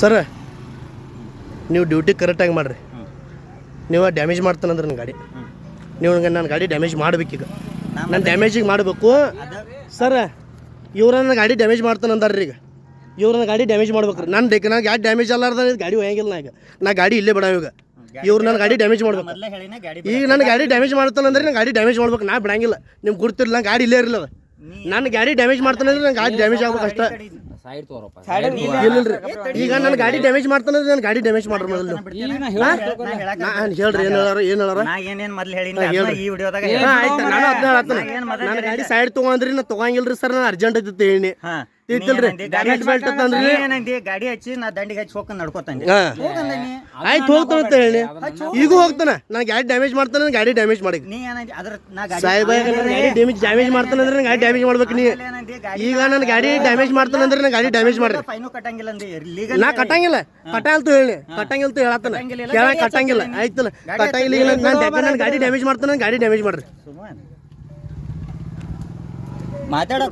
Sir ನೀವು duty ಕರೆಕ್ಟಾಗಿ ಮಾಡಿರಿ. ನೀವು ಡ್ಯಾಮೇಜ್ ಮಾಡ್ತಾನಂದ್ರೆ ನನ್ನ ಗಾಡಿ. ನೀವು ನನ್ನ ಗಾಡಿ ಡ್ಯಾಮೇಜ್ ಮಾಡ್ಬೇಕೀಗ ನಾನು ಡ್ಯಾಮೇಜಿಗೆ ಮಾಡಬೇಕು. ಸರ್ ಇವ್ರು ನನ್ನ ಗಾಡಿ ಡ್ಯಾಮೇಜ್ ಮಾಡ್ತಾನಂದಾರ್ರಿ ಈಗ. ಇವ್ರು ನನ್ನ ಗಾಡಿ ಡ್ಯಾಮೇಜ್ ಮಾಡ್ಬೇಕು ರೀ ನಾನು ನಾನು ಗಾಡಿ ಡ್ಯಾಮೇಜ್ ಅಲ್ಲಾರ್ದ ಗಾಡಿ ಹೋಗಿಲ್ಲ ನಾ ಈಗ. ನಾ ಗಾಡಿ ಇಲ್ಲೇ ಬಿಡಾವ ಇವಾಗ ಇವ್ರು ನನ್ನ ಗಾಡಿ ಡ್ಯಾಮೇಜ್ ಮಾಡ್ಬೇಕು. ಈಗ ನನ್ನ ಗಾಡಿ ಡ್ಯಾಮೇಜ್ ಮಾಡ್ತಾನಂದ್ರೆ ನಾನು ಗಾಡಿ ಡ್ಯಾಮೇಜ್ ಮಾಡ್ಬೇಕು. ನಾ ಬಿಡಂಗಿಲ್ಲ. ನಿಮ್ಗೆ ಗುರ್ತಿಲ್ಲ ನಾನು ಗಾಡಿ ಇಲ್ಲೇ ಇರಲಿಲ್ಲ. ನನ್ನ ಗಾಡಿ ಡ್ಯಾಮೇಜ್ ಮಾಡ್ತಾನಂದ್ರೆ ನನ್ನ ಗಾಡಿ ಡ್ಯಾಮೇಜ್ ಆಗ್ಬೇಕು ಅಷ್ಟೇ. ಸೈಡ್ ತೋರಪ್ಪ. ಈಗ ನನ್ನ ಗಾಡಿ ಡ್ಯಾಮೇಜ್ ಮಾಡ್ತಾನ ನನ್ನ ಗಾಡಿ ಡ್ಯಾಮೇಜ್ ಮಾಡ್ರಿ ಮೊದಲು. ನಾನು ಹೇಳ್ರಿ ಏನು ಹೇಳಾರ ಏನು ಹೇಳಾರ? ನಾನು ಏನೇನ್ ಮೊದ್ಲು ಹೇಳಿನ ಹಾ, ಅದ್ನ ಹೇಳ್ರಿ. ಈ ವಿಡಿಯೋದಾಗ ಆಯ್ತು ನಾನು ಅದನ್ನ ಹೇಳತ್ತನ ನನ್ನ ಗಾಡಿ ಸೈಡ್ ತಗೊಂಡ್ರಿ ನಾ ತಗೊಂಗಿಲ್ರಿ ಸರ್ ನಾನು ಅರ್ಜೆಂಟ್ ಐತಿ ಹೇಳಿ. ಗಾಡಿ ತಂದ್ರಿ. ಏನಂದಿ ಗಾಡಿ ಹಚ್ಚಿ ನಾ ದಂಡಿಗೆ ಹಚ್ಚಿ ಹೋಗ್ಕೊಂಡು ನಡ್ಕೋತಾನೆ. ಆಯ್ತು ಹೋಗ್ತಾನ ಅಂತ ಹೇಳಿ. ಈಗ ಹೋಗ್ತಾನ. ನಾನು ಗಾಡಿ ಡ್ಯಾಮೇಜ್ ಮಾಡ್ತಾನೆ ಗಾಡಿ ಡ್ಯಾಮೇಜ್ ಮಾಡಿ ನೀ ಏನಂದಿ ಅದ್ರ ನಾ ಗಾಡಿ ಸಾಹೇಬ ಡ್ಯಾಮೇಜ್ ಡ್ಯಾಮೇಜ್ ಮಾಡ್ತಾನೆ ಅಂದ್ರೆ ಗಾಡಿ ಡ್ಯಾಮೇಜ್ ಮಾಡ್ಬೇಕು ನೀ. ಈಗ ನನ್ನ ಗಾಡಿ ಡ್ಯಾಮೇಜ್ ಮಾಡ್ತಾನಂದ್ರೆ ನನ್ನ ಗಾಡಿ ಡ್ಯಾಮೇಜ್ ಮಾಡ್ರಿ. ಫೈನು ಕಟ್ಟಂಗಿಲ್ಲ ಅಂದ್ರೆ ಲೀಗಲ್ ನಾ ಕಟ್ಟಂಗಿಲ್ಲ. ಕಟ್ಟಲ್ತು ಹೇಳಿ. ಕಟ್ಟಂಗಿಲ್ಲ ಅಂತ ಹೇಳತ್ತಾನ ಕಟ್ಟಂಗಿಲ್ಲ, ಕೇಳ ಕಟ್ಟಂಗಿಲ್ಲ. ಆಯ್ತಲ್ಲ. ಕಟ್ಟಂಗಿಲ್ಲ ನಾನು ನನ್ನ ಗಾಡಿ ಡ್ಯಾಮೇಜ್ ಮಾಡ್ತಾನೆ ನನ್ನ ಗಾಡಿ ಡ್ಯಾಮೇಜ್ ಮಾಡ್ರಿ. ಮಾತಾಡಕ್